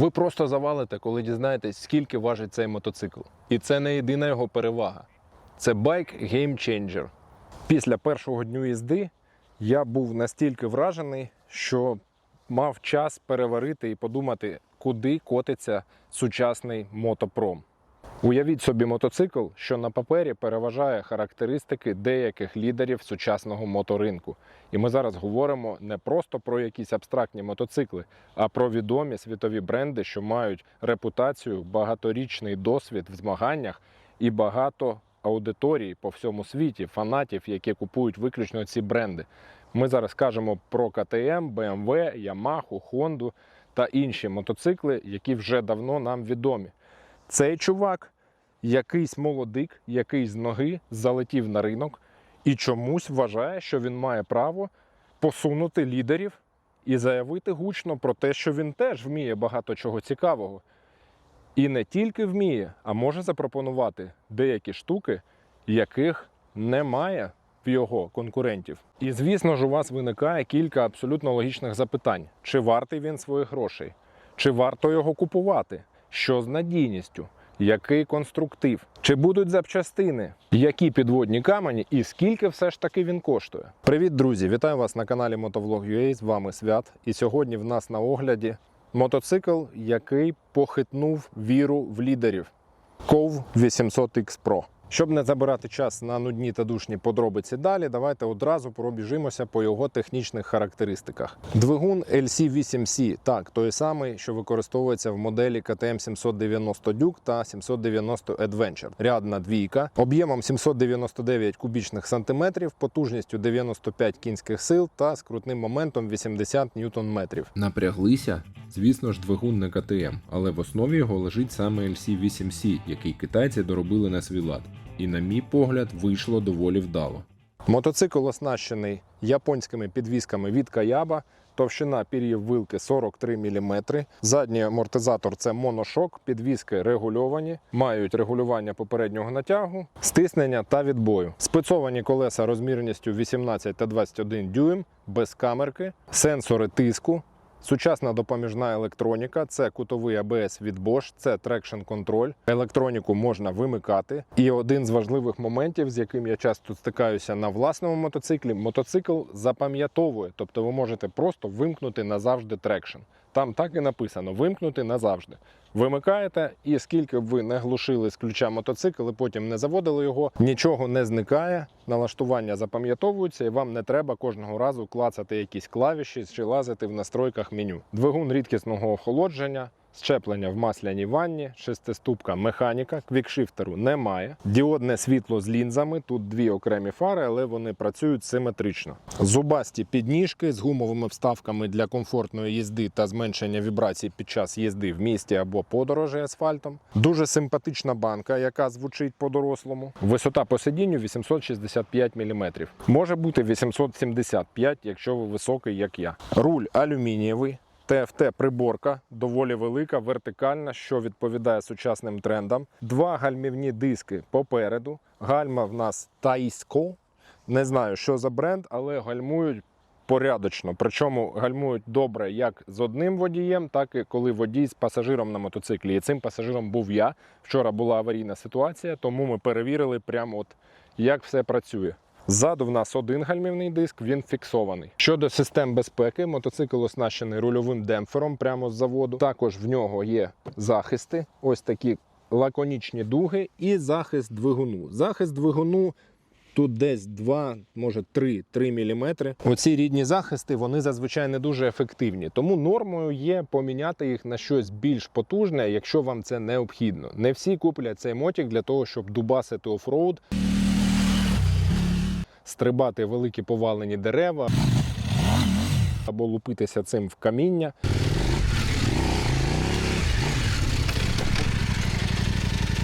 Ви просто завалите, коли дізнаєтесь, скільки важить цей мотоцикл. І це не єдина його перевага. Це байк Changer. Після першого дню їзди я був настільки вражений, що мав час переварити і подумати, куди котиться сучасний мотопром. Уявіть собі мотоцикл, що на папері переважає характеристики деяких лідерів сучасного моторинку. І ми зараз говоримо не просто про якісь абстрактні мотоцикли, а про відомі світові бренди, що мають репутацію, багаторічний досвід в змаганнях і багато аудиторій по всьому світі, фанатів, які купують виключно ці бренди. Ми зараз кажемо про КТМ, BMW, Yamaha, Honda та інші мотоцикли, які вже давно нам відомі. Цей чувак, якийсь молодик, який з ноги залетів на ринок і чомусь вважає, що він має право посунути лідерів і заявити гучно про те, що він теж вміє багато чого цікавого. І не тільки вміє, а може запропонувати деякі штуки, яких немає в його конкурентів. І звісно ж, у вас виникає кілька абсолютно логічних запитань: чи вартий він своїх грошей, чи варто його купувати, що з надійністю, який конструктив, чи будуть запчастини, які підводні камені і скільки все ж таки він коштує. Привіт, друзі! Вітаю вас на каналі Motovlog.ua, З вами Свят. І сьогодні в нас на огляді мотоцикл, який похитнув віру в лідерів. Ков 800X Pro. Щоб не забирати час на нудні та душні подробиці далі, давайте одразу пробіжимося по його технічних характеристиках. Двигун LC8C, так, той самий, що використовується в моделі KTM 790 Duke та 790 Adventure. Рядна двійка, об'ємом 799 кубічних сантиметрів, потужністю 95 кінських сил та скрутним моментом 80 ньютон-метрів. Напряглися? Звісно ж, двигун не КТМ, але в основі його лежить саме LC8C, який китайці доробили на свій лад. І, на мій погляд, вийшло доволі вдало. Мотоцикл оснащений японськими підвісками від Каяба. Товщина пір'їв вилки 43 мм. Задній амортизатор це моношок, підвіски регульовані, мають регулювання попереднього натягу, стиснення та відбою. Спецовані колеса розмірністю 18 та 21 дюйм, без камерки, сенсори тиску. Сучасна допоміжна електроніка це кутовий АБС від Bosch, це трекшн контроль. Електроніку можна вимикати. І один з важливих моментів, з яким я часто стикаюся на власному мотоциклі, мотоцикл запам'ятовує, тобто ви можете просто вимкнути назавжди трекшн. Там так і написано: вимкнути назавжди. Вимикаєте, і скільки б ви не глушили з ключа мотоцикл, і потім не заводили його, нічого не зникає. Налаштування запам'ятовуються, і вам не треба кожного разу клацати якісь клавіші чи лазити в настройках меню. Двигун рідкісного охолодження. Щеплення в масляній ванні, шестиступка механіка, квікшифтеру немає. Діодне світло з лінзами. Тут дві окремі фари, але вони працюють симетрично. Зубасті підніжки з гумовими вставками для комфортної їзди та зменшення вібрацій під час їзди в місті або подорожі асфальтом. Дуже симпатична банка, яка звучить по-дорослому. Висота по сидінню 865 мм. Може бути 875, якщо ви високий, як я. Руль алюмінієвий. ТФТ приборка доволі велика, вертикальна, що відповідає сучасним трендам. Два гальмівні диски попереду. Гальма в нас Taisco. Не знаю, що за бренд, але гальмують порядочно. Причому гальмують добре як з одним водієм, так і коли водій з пасажиром на мотоциклі. І цим пасажиром був я. Вчора була аварійна ситуація, тому ми перевірили прямо от як все працює. Ззаду в нас один гальмівний диск, він фіксований. Щодо систем безпеки, мотоцикл оснащений рульовим демпфером прямо з заводу. Також в нього є захисти, ось такі лаконічні дуги і захист двигуну. Захист двигуну тут десь 2, може 3, 3 мм. Оці рідні захисти вони зазвичай не дуже ефективні. Тому нормою є поміняти їх на щось більш потужне, якщо вам це необхідно. Не всі куплять цей мотик для того, щоб дубасити офроуд стрибати великі повалені дерева або лупитися цим в каміння.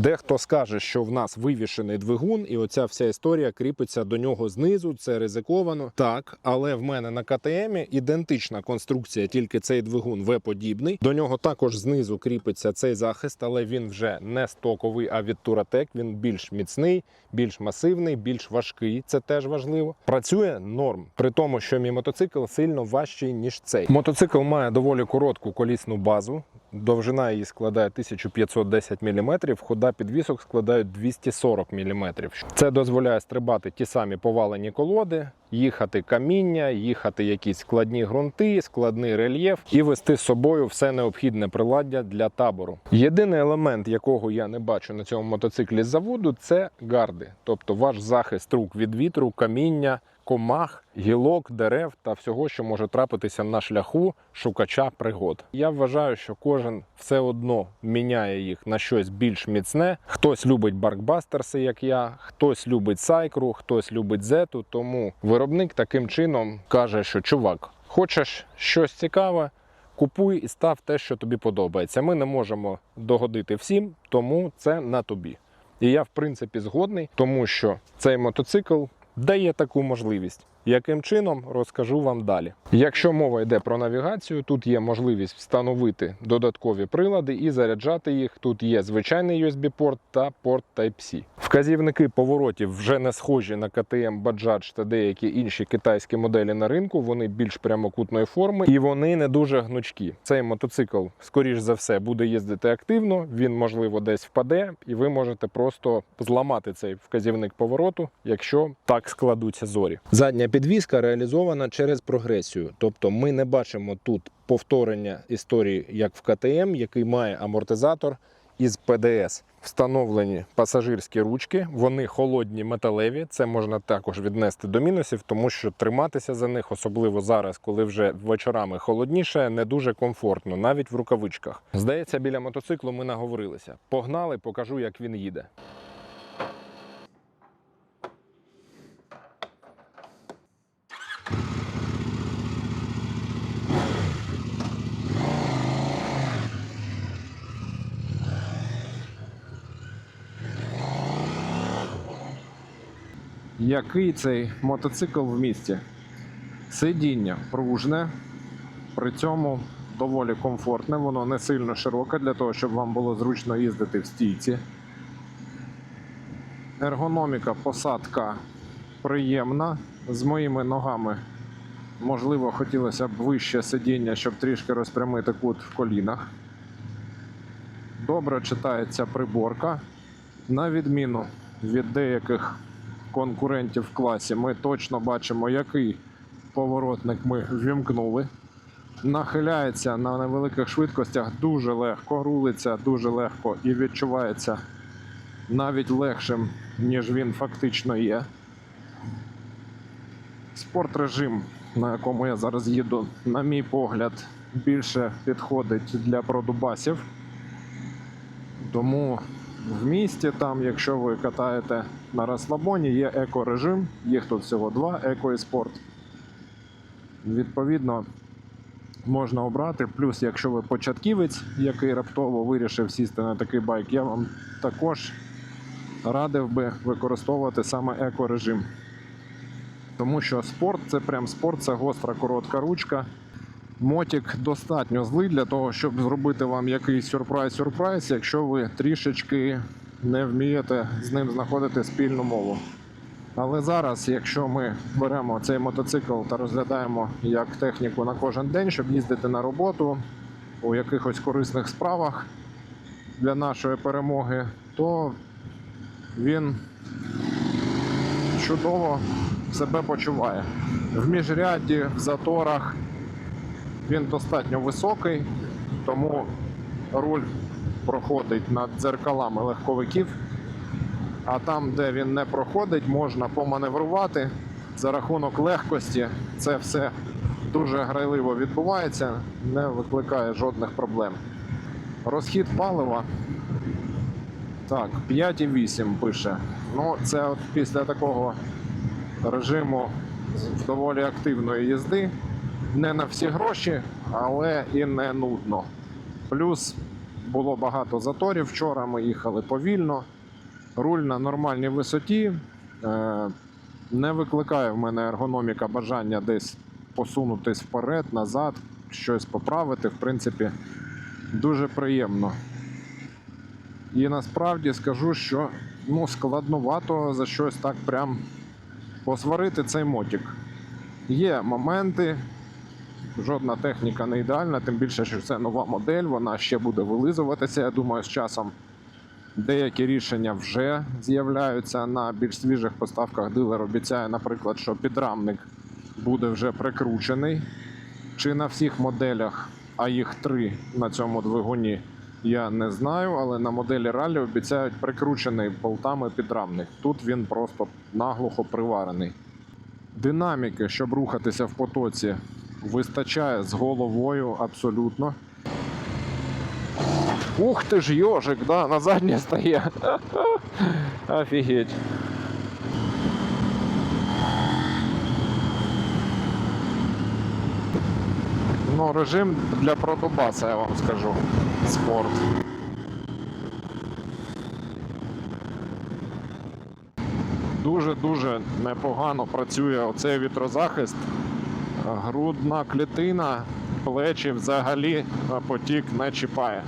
Дехто скаже, що в нас вивішений двигун, і оця вся історія кріпиться до нього знизу. Це ризиковано. Так, але в мене на КТМ ідентична конструкція, тільки цей двигун В-подібний. До нього також знизу кріпиться цей захист, але він вже не стоковий, а від Туратек. Він більш міцний, більш масивний, більш важкий. Це теж важливо. Працює норм, при тому, що мій мотоцикл сильно важчий ніж цей. Мотоцикл має доволі коротку колісну базу. Довжина її складає 1510 мм, хода підвісок складає 240 мм. Це дозволяє стрибати ті самі повалені колоди, їхати каміння, їхати якісь складні ґрунти, складний рельєф і вести з собою все необхідне приладдя для табору. Єдиний елемент, якого я не бачу на цьому мотоциклі з заводу, це гарди, тобто ваш захист рук від вітру, каміння. Комах, гілок, дерев та всього, що може трапитися на шляху шукача пригод. Я вважаю, що кожен все одно міняє їх на щось більш міцне. Хтось любить баркбастерси, як я, хтось любить сайкру, хтось любить зету. Тому виробник таким чином каже, що чувак, хочеш щось цікаве, купуй і став те, що тобі подобається. Ми не можемо догодити всім, тому це на тобі. І я, в принципі, згодний, тому що цей мотоцикл дає таку можливість. Яким чином розкажу вам далі. Якщо мова йде про навігацію, тут є можливість встановити додаткові прилади і заряджати їх. Тут є звичайний USB-порт та порт Type-C. Вказівники поворотів вже не схожі на KTM Bajaj та деякі інші китайські моделі на ринку. Вони більш прямокутної форми і вони не дуже гнучкі. Цей мотоцикл, скоріш за все, буде їздити активно. Він можливо десь впаде, і ви можете просто зламати цей вказівник повороту, якщо так складуться зорі. Задня підвіска реалізована через прогресію, тобто ми не бачимо тут повторення історії, як в КТМ, який має амортизатор із ПДС. Встановлені пасажирські ручки, вони холодні металеві. Це можна також віднести до мінусів, тому що триматися за них, особливо зараз, коли вже вечорами холодніше, не дуже комфортно, навіть в рукавичках. Здається, біля мотоциклу ми наговорилися. Погнали, покажу, як він їде. Який цей мотоцикл в місті? Сидіння пружне, при цьому доволі комфортне, воно не сильно широке для того, щоб вам було зручно їздити в стійці. Ергономіка, посадка приємна. З моїми ногами, можливо, хотілося б вище сидіння, щоб трішки розпрямити кут в колінах. Добре читається приборка. На відміну від деяких конкурентів в класі, ми точно бачимо, який поворотник ми ввімкнули. Нахиляється на невеликих швидкостях дуже легко, рулиться дуже легко і відчувається навіть легшим, ніж він фактично є. Спортрежим, на якому я зараз їду, на мій погляд, більше підходить для продубасів. Тому в місті, там, якщо ви катаєте на розслабоні, є екорежим, їх тут всього два, еко і спорт. Відповідно, можна обрати. Плюс, якщо ви початківець, який раптово вирішив сісти на такий байк, я вам також радив би використовувати саме екорежим. Тому що спорт це прям спорт, це гостра коротка ручка. Мотик достатньо злий для того, щоб зробити вам якийсь сюрприз-сюрприз, якщо ви трішечки не вмієте з ним знаходити спільну мову. Але зараз, якщо ми беремо цей мотоцикл та розглядаємо як техніку на кожен день, щоб їздити на роботу у якихось корисних справах для нашої перемоги, то він чудово себе почуває. В міжряді, в заторах він достатньо високий, тому руль проходить над дзеркалами легковиків. А там, де він не проходить, можна поманеврувати за рахунок легкості. Це все дуже грайливо відбувається, не викликає жодних проблем. Розхід палива. Так, 5,8 пише. Ну, це от після такого режиму доволі активної їзди. Не на всі гроші, але і не нудно. Плюс було багато заторів. Вчора ми їхали повільно. Руль на нормальній висоті. Е, не викликає в мене ергономіка бажання десь посунутись вперед, назад, щось поправити. В принципі, дуже приємно. І насправді скажу, що ну, складновато за щось так прям посварити цей мотик. Є моменти, Жодна техніка не ідеальна, тим більше, що це нова модель, вона ще буде вилизуватися, я думаю, з часом. Деякі рішення вже з'являються на більш свіжих поставках. Дилер обіцяє, наприклад, що підрамник буде вже прикручений. Чи на всіх моделях, а їх три на цьому двигуні, я не знаю, але на моделі ралі обіцяють прикручений болтами підрамник. Тут він просто наглухо приварений. Динаміки, щоб рухатися в потоці, вистачає з головою абсолютно. Ух ти ж йожик, да, на заднє стає. Офігеть. Ну, режим для продубаса, я вам скажу. Спорт. Дуже-дуже непогано працює оцей вітрозахист. Грудна клітина, плечі взагалі е, потік не чіпає.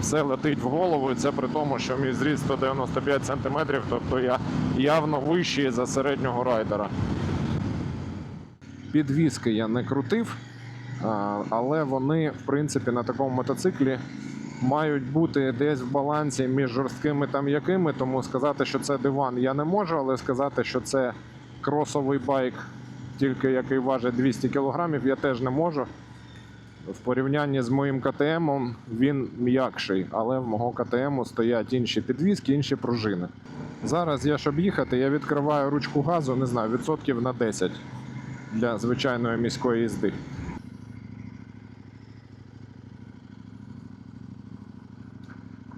Все летить в голову, і це при тому, що мій зріст 195 см, тобто я явно вищий за середнього райдера. Підвіски я не крутив, але вони, в принципі, на такому мотоциклі мають бути десь в балансі між жорсткими та м'якими. Тому сказати, що це диван, я не можу, але сказати, що це кросовий байк, тільки який важить 200 кг, я теж не можу. В порівнянні з моїм КТМ він м'якший, але в мого КТМ стоять інші підвіски, інші пружини. Зараз я, щоб їхати, я відкриваю ручку газу, не знаю, відсотків на 10 для звичайної міської їзди.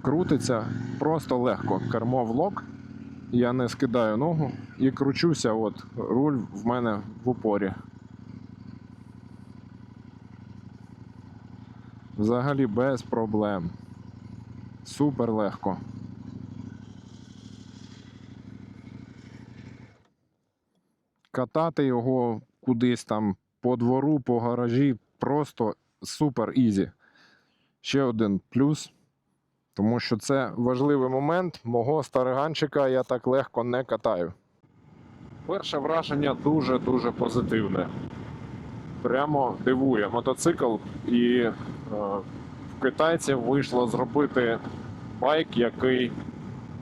Крутиться просто легко. Кермо в лок, я не скидаю ногу і кручуся. От руль в мене в упорі. Взагалі без проблем. Супер легко. Катати його кудись там по двору, по гаражі просто супер ізі. Ще один плюс. Тому що це важливий момент. Мого стариганчика я так легко не катаю. Перше враження дуже-дуже позитивне. Прямо дивує мотоцикл, і е, в китайців вийшло зробити байк, який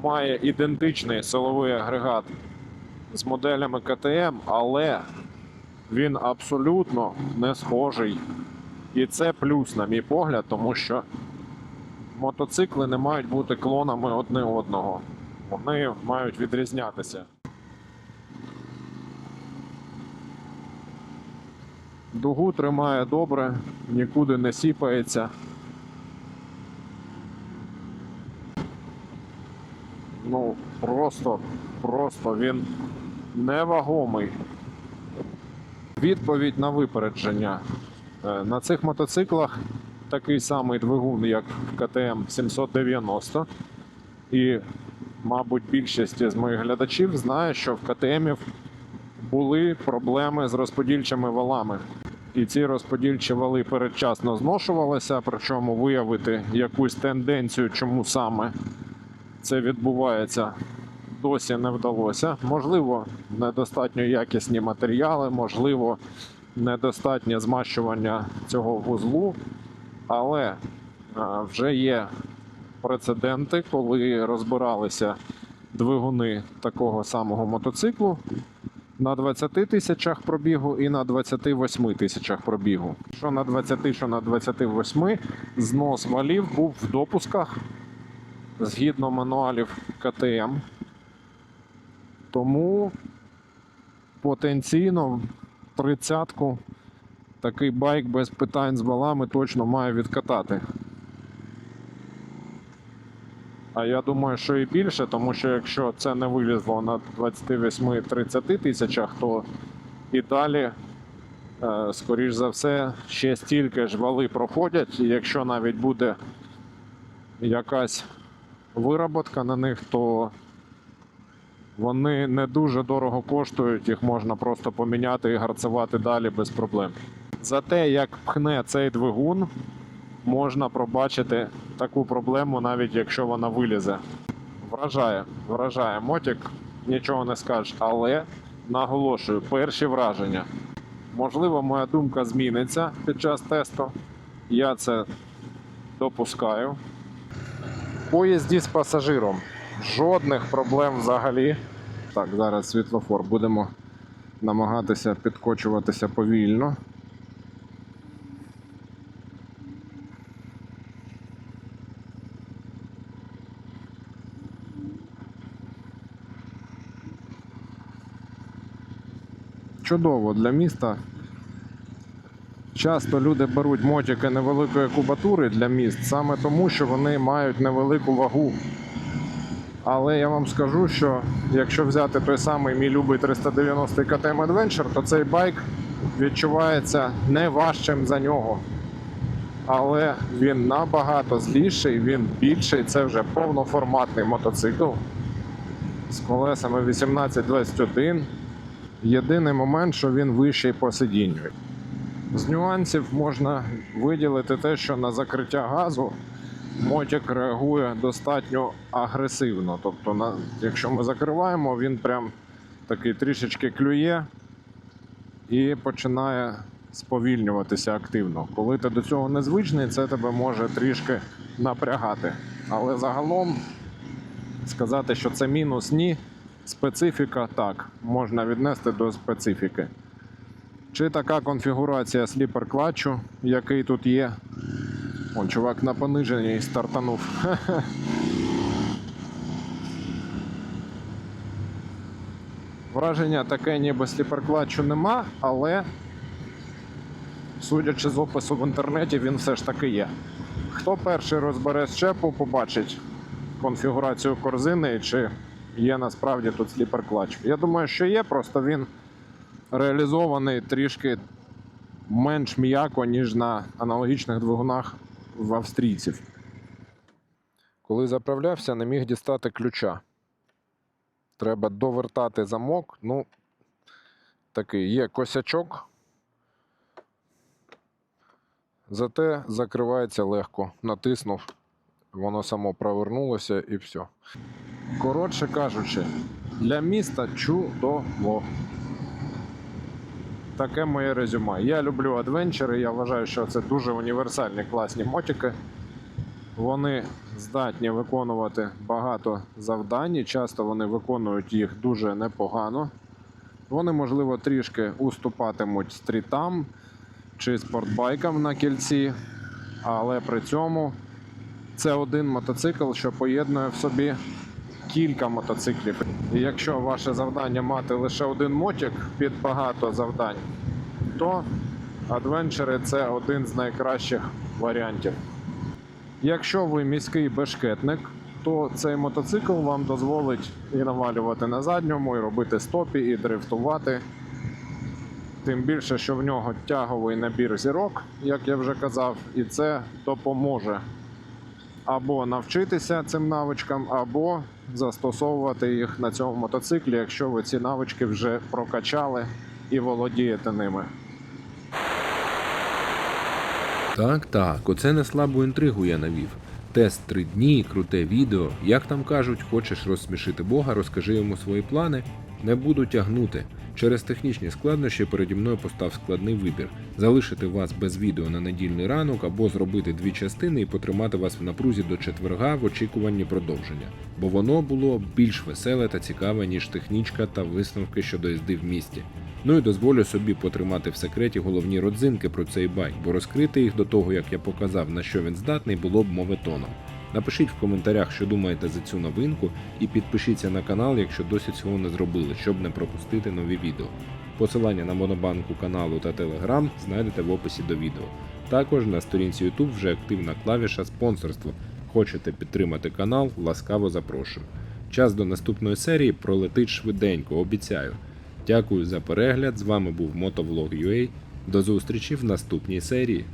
має ідентичний силовий агрегат з моделями КТМ, але він абсолютно не схожий. І це плюс, на мій погляд, тому що мотоцикли не мають бути клонами одне одного. Вони мають відрізнятися. Дугу тримає добре, нікуди не сіпається. Ну, просто, просто він невагомий. Відповідь на випередження. Е, На цих мотоциклах такий самий двигун, як в КТМ 790. І, мабуть, більшість з моїх глядачів знає, що в КТМів були проблеми з розподільчими валами. І ці розподільчі вали передчасно зношувалися, причому виявити якусь тенденцію, чому саме це відбувається, досі не вдалося. Можливо, недостатньо якісні матеріали, можливо, недостатнє змащування цього вузлу, але е, вже є прецеденти, коли розбиралися двигуни такого самого мотоциклу на 20 тисячах пробігу і на 28 тисячах пробігу. Що на 20, що на 28 знос валів був в допусках згідно мануалів КТМ. Тому потенційно тридцятку такий байк без питань з валами точно має відкатати. А я думаю, що і більше, тому що якщо це не вилізло на 28-30 тисячах, то і далі, е, скоріш за все, ще стільки ж вали проходять. І якщо навіть буде якась вироботка на них, то вони не дуже дорого коштують, їх можна просто поміняти і гарцевати далі без проблем. За те, як пхне цей двигун, можна пробачити таку проблему, навіть якщо вона вилізе. Вражає, вражає мотик, нічого не скажеш, але наголошую, перші враження. Можливо, моя думка зміниться під час тесту. Я це допускаю. Поїзді з пасажиром. Жодних проблем взагалі. Так, зараз світлофор. Будемо намагатися підкочуватися повільно. Чудово для міста. Часто люди беруть мотики невеликої кубатури для міст саме тому, що вони мають невелику вагу. Але я вам скажу, що якщо взяти той самий мій любий 390 KTM Adventure, то цей байк відчувається не важчим за нього. Але він набагато зліший, він більший, це вже повноформатний мотоцикл з колесами 1821. Єдиний момент, що він вищий по сидінню. З нюансів можна виділити те, що на закриття газу мотик реагує достатньо агресивно. Тобто, на, якщо ми закриваємо, він прям такий трішечки клює і починає сповільнюватися активно. Коли ти до цього незвичний, це тебе може трішки напрягати. Але загалом сказати, що це мінус ні. Специфіка так, можна віднести до специфіки. Чи така конфігурація сліпер клатчу, який тут є. О, чувак на пониженні стартанув. Враження таке, ніби сліпер клатчу нема, але судячи з опису в інтернеті, він все ж таки є. Хто перший розбере щепу, побачить конфігурацію корзини, чи є насправді тут сліпер клатч. Я думаю, що є, просто він реалізований трішки менш м'яко, ніж на аналогічних двигунах в австрійців. Коли заправлявся, не міг дістати ключа. Треба довертати замок. Ну, такий є косячок. Зате закривається легко. Натиснув, воно само провернулося і все. Коротше кажучи, для міста чудово. Таке моє резюме. Я люблю адвенчери. Я вважаю, що це дуже універсальні класні мотики. Вони здатні виконувати багато завдань. Часто вони виконують їх дуже непогано. Вони, можливо, трішки уступатимуть стрітам чи спортбайкам на кільці, але при цьому це один мотоцикл, що поєднує в собі кілька мотоциклів. І якщо ваше завдання мати лише один мотик під багато завдань, то адвенчери це один з найкращих варіантів. Якщо ви міський бешкетник, то цей мотоцикл вам дозволить і навалювати на задньому, і робити стопі, і дрифтувати. Тим більше, що в нього тяговий набір зірок, як я вже казав, і це допоможе або навчитися цим навичкам, або застосовувати їх на цьому мотоциклі, якщо ви ці навички вже прокачали і володієте ними. Так, так, оце не слабу інтригу я навів. Тест три дні, круте відео. Як там кажуть, хочеш розсмішити Бога, розкажи йому свої плани. Не буду тягнути. Через технічні складнощі переді мною постав складний вибір: залишити вас без відео на недільний ранок або зробити дві частини і потримати вас в напрузі до четверга в очікуванні продовження, бо воно було більш веселе та цікаве, ніж технічка та висновки щодо їзди в місті. Ну і дозволю собі потримати в секреті головні родзинки про цей байк, бо розкрити їх до того, як я показав, на що він здатний, було б моветоном. Напишіть в коментарях, що думаєте за цю новинку, і підпишіться на канал, якщо досі цього не зробили, щоб не пропустити нові відео. Посилання на монобанку каналу та телеграм знайдете в описі до відео. Також на сторінці YouTube вже активна клавіша спонсорство. Хочете підтримати канал, ласкаво запрошую. Час до наступної серії пролетить швиденько, обіцяю. Дякую за перегляд. З вами був Моtovlog.ua. До зустрічі в наступній серії.